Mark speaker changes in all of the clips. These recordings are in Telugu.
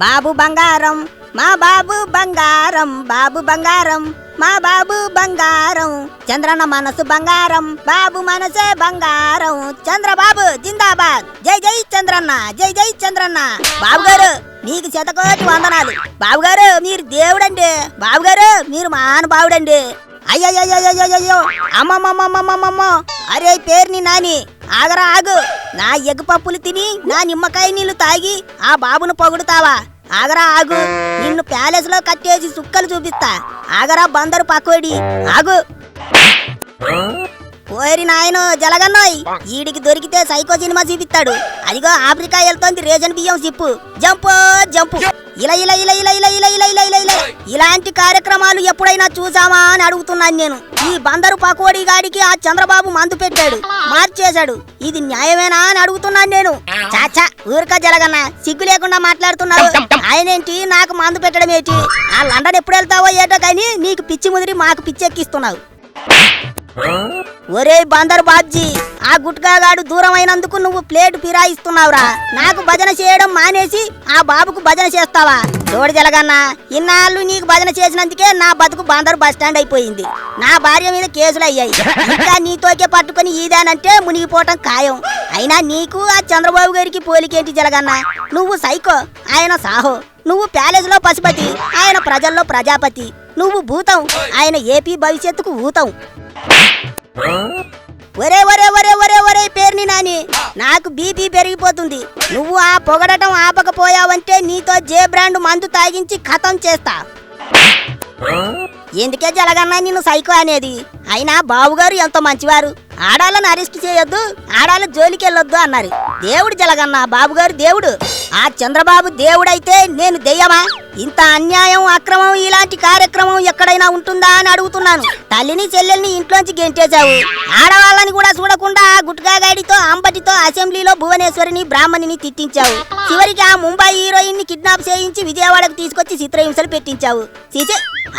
Speaker 1: బాబు బంగారం మా బాబు బంగారం బాబు బంగారం మా బాబు బంగారం. చంద్రన్న మనసు బంగారం బాబు మనసే బంగారం. చంద్రబాబు జిందాబాద్. జై జై చంద్రన్న జై జై చంద్రన్న. బాబు గారు నీకు శతకోటి వందనాలు. బాబు గారు మీరు దేవుడండి. బాబు గారు మీరు మహానుభావుడండి. అయ్యయ్యో అమ్మమ్మమ్మమ్మమ్మమ్మో అరే పేరుని నాని. ఆగరా ఆగు. నా ఎగ్ పప్పులు తిని నా నిమ్మకాయ నీళ్ళు తాగి ఆ బాబును పొగుడుతావా? ఆగరా ఆగు. నిన్ను ప్యాలెస్లో కట్టేసి సుక్కలు చూపిస్తా. ఆగరా బందరు పకోడి. ఆగు. పోరి నాయను జలగన్నోయ్. ఈడికి దొరికితే సైకో సినిమా చూపిస్తాడు. అదిగో ఆఫ్రికా వెళ్తోంది రేజన్ బియ్యం సిప్పు. Jump jump. ఇలా ఇలా ఇలా ఇలా ఇలా ఇలా ఇలా ఇలా ఇలా ఇలా. ఇలాంటి కార్యక్రమాలు ఎప్పుడైనా చూసామా అని అడుగుతున్నాను నేను. ఈ బందరు పకోడీ గాడికి ఆ చంద్రబాబు మందు పెట్టాడు మార్చేశాడు. ఇది న్యాయమేనా అని అడుగుతున్నాను నేను. చాచా ఊరిక జలగన్న సిగ్గు లేకుండా మాట్లాడుతున్నావు ఆయనేంటి? నాకు మందు పెట్టడం ఏంటి? ఆ లండన్ ఎప్పుడు వెళ్తావో ఏటో కానీ నీకు పిచ్చి ముదిరి మాకు పిచ్చి ఎక్కిస్తున్నావు ఒరే బందర్ బాబ్జీ ఆ గుట్కాగాడు దూరం అయినందుకు నువ్వు ప్లేట్ ఫిరాయిస్తున్నావురా. నాకు భజన చేయడం మానేసి ఆ బాబుకు భజన చేస్తావా? చూడు జలగన్న ఇన్నాళ్ళు నీకు భజన చేసినందుకే నా బతుకు బందరు బస్ స్టాండ్ అయిపోయింది. నా భార్య మీద కేసులు అయ్యాయి. ఇంకా నీతోకే పట్టుకుని ఈదానంటే మునిగిపోవటం ఖాయం. అయినా నీకు ఆ చంద్రబాబు గారికి పోలికేంటి జలగన్న? నువ్వు సైకో ఆయన సాహో. నువ్వు ప్యాలెస్లో పశుపతి ఆయన ప్రజల్లో ప్రజాపతి. నువ్వు భూతం ఆయన ఏపీ భవిష్యత్తుకు ఊతం. ఒరే ఒరే ఒరే ఒరే ఒరే పేరుని నాని. నాకు బీపీ పెరిగిపోతుంది. నువ్వు ఆ పొగడటం ఆపకపోయావంటే నీతో జే బ్రాండ్ మందు తాగించి ఖతం చేస్తా. ఎందుకే జలగన్నా నిన్ను సైకో అనేది? అయినా బాబుగారు ఎంతో మంచివారు. ఆడాలను అరెస్ట్ చేయొద్దు ఆడాల జోలికి వెళ్ళొద్దు అన్నారు. దేవుడు జలగన్నా బాబుగారు దేవుడు. ఆ చంద్రబాబు దేవుడైతే నేను దెయ్యమా? ఇంత అన్యాయం అక్రమం ఇలాంటి కార్యక్రమం ఎక్కడైనా ఉంటుందా అని అడుగుతున్నాను. తల్లిని చెల్లెల్ని ఇంట్లోంచి గెంటేశావు. ఆడవాళ్ళని కూడా చూడకుండా గుట్కాగాడితో అంబటితో అసెంబ్లీలో భువనేశ్వరిని బ్రాహ్మణిని తిట్టించావు. చివరికి ఆ ముంబై హీరోయిన్ని కిడ్నాప్ చేయించి విజయవాడకు తీసుకొచ్చి చిత్రహింసలు పెట్టించావు. చీచే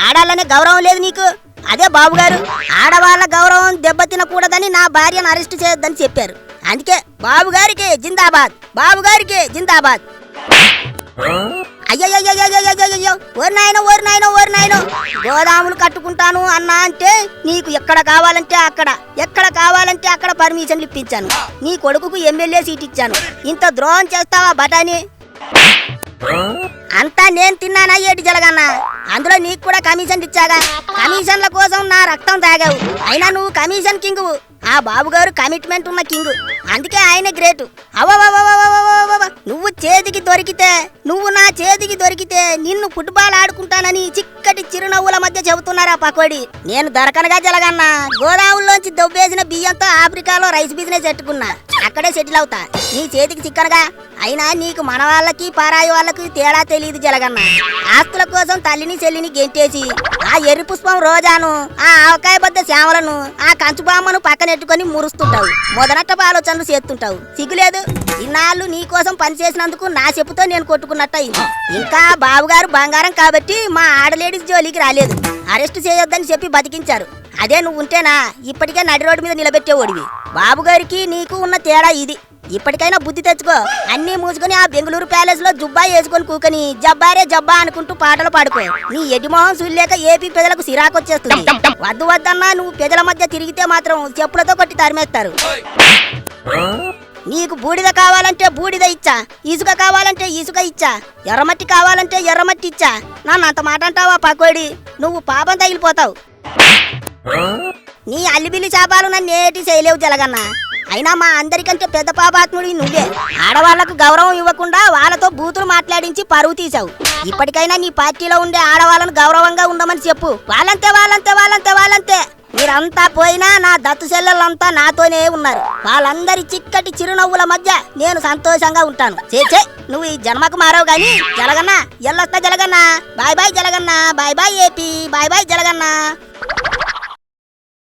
Speaker 1: ఆడాలనే గౌరవం లేదు నీకు. అదే బాబు గారు ఆడవాళ్ళ గౌరవం దెబ్బతినకూడదని నా భార్యను అరెస్ట్ చేయొద్దని చెప్పారు. అందుకే బాబు గారికి జిందాబాద్ బాబు గారికి జిందాబాద్ అయ్యయ్యో ఓరినాయన ఓరినాయన ఓరినాయన గోదాములు కట్టుకుంటాను అన్నా అంటే నీకు ఎక్కడ కావాలంటే అక్కడ ఎక్కడ కావాలంటే అక్కడ పర్మిషన్లు ఇప్పించాను నీ కొడుకుకు ఎమ్మెల్యే సీట్ ఇచ్చాను ఇంత ద్రోహం చేస్తావా బఠానీ అంతా నేను తిన్నానా ఏటి జలగన్నా అందులో నీకు కూడా కమిషన్ ఇచ్చాగా కమిషన్ల కోసం నా రక్తం తాగావు అయినా నువ్వు కమిషన్ కింగు ఆ బాబుగారు కమిట్మెంట్ ఉన్న కింగు అందుకే ఆయన గ్రేటు అవో నువ్వు చేతికి దొరికితే నువ్వు నా చేతికి దొరికితే నిన్ను ఫుట్బాల్ ఆడుకుంటానని చిక్కటి చిరునవ్వుల మధ్య చెబుతున్నారా పకోడి. నేను దొరకనగా జలగన్నా గోదాముల్లోంచి దొబ్బేసిన బియ్యంతో ఆఫ్రికాలో రైస్ బిజినెస్ పెట్టుకున్నా. అక్కడే సెటిల్ అవుతా. నీ చేతికి చిక్కనగా. అయినా నీకు మన వాళ్ళకి పారాయి వాళ్ళకి తేడా తెలియదు జలగన్న. ఆస్తుల కోసం తల్లిని చెల్లిని గెంటేసి ఆ ఎర్రి పుష్పం రోజాను ఆ ఆవకాయ బద్ద శ్యామలను ఆ కంచుబామ్మను పక్కనెట్టుకొని మురుస్తుంటావు. మొదనట్టపు ఆలోచనలు చేస్తుంటావు. సిగ్గులేదు? ఇన్నాళ్ళు నీ కోసం పనిచేసినందుకు నా చెప్పుతో నేను కొట్టుకున్నట్టయింది. ఇంకా బాబుగారు బంగారం కాబట్టి మా ఆడలేడీస్ జోలికి రాలేదు. అరెస్ట్ చేయొద్దని చెప్పి బతికించారు. అదే నువ్వు ఉంటేనా ఇప్పటికే నడి రోడ్డు మీద నిలబెట్టేవాడివి. బాబుగారికి నీకు ఉన్న తేడా ఇది. ఇప్పటికైనా బుద్ధి తెచ్చుకో. అన్నీ మూసుకొని ఆ బెంగళూరు ప్యాలెస్లో జుబ్బా వేసుకొని కూకని జబ్బారే జబ్బా అనుకుంటూ పాటలు పాడుకో. నీ ఎడిమోహం చూడలేక ఏపీ ప్రజలకు సిరాకొచ్చేస్తుంది. వద్దు వద్దన్నా నువ్వు ప్రజల మధ్య తిరిగితే మాత్రం చెప్పులతో కొట్టి తరిమేస్తారు. నీకు బూడిద కావాలంటే బూడిద ఇచ్చా. ఇసుక కావాలంటే ఇసుక ఇచ్చా. ఎర్రమట్టి కావాలంటే ఎర్రమట్టి ఇచ్చా. నన్ను అంత మాట అంటావా పకోడి? నువ్వు పాపం తగిలిపోతావు. నీ అల్లిబిల్లి శాపాలు నన్ను ఏటి చేయలేవు జలగన్న. అయినా మా అందరికంటే పెద్ద పాపాత్ముడి నువ్వే. ఆడవాళ్ళకు గౌరవం ఇవ్వకుండా వాళ్ళతో బూతులు మాట్లాడించి పరువు తీసావు ఇప్పటికైనా నీ పార్టీలో ఉండే ఆడవాళ్ళను గౌరవంగా ఉండమని చెప్పు. వాళ్ళంతే వాళ్ళంతే వాళ్ళంతే వాళ్ళంతే. మీరంతా పోయినా నా దత్తు చెల్లెళ్ళంతా నాతోనే ఉన్నారు. వాళ్ళందరి చిక్కటి చిరునవ్వుల మధ్య నేను సంతోషంగా ఉంటాను. చేచే నువ్వు ఈ జన్మకు మారావు గాని జలగన్నా ఎల్లొస్తా జలగన్నా. Bye bye జలగన్నా bye bye AP bye bye జలగన్నా.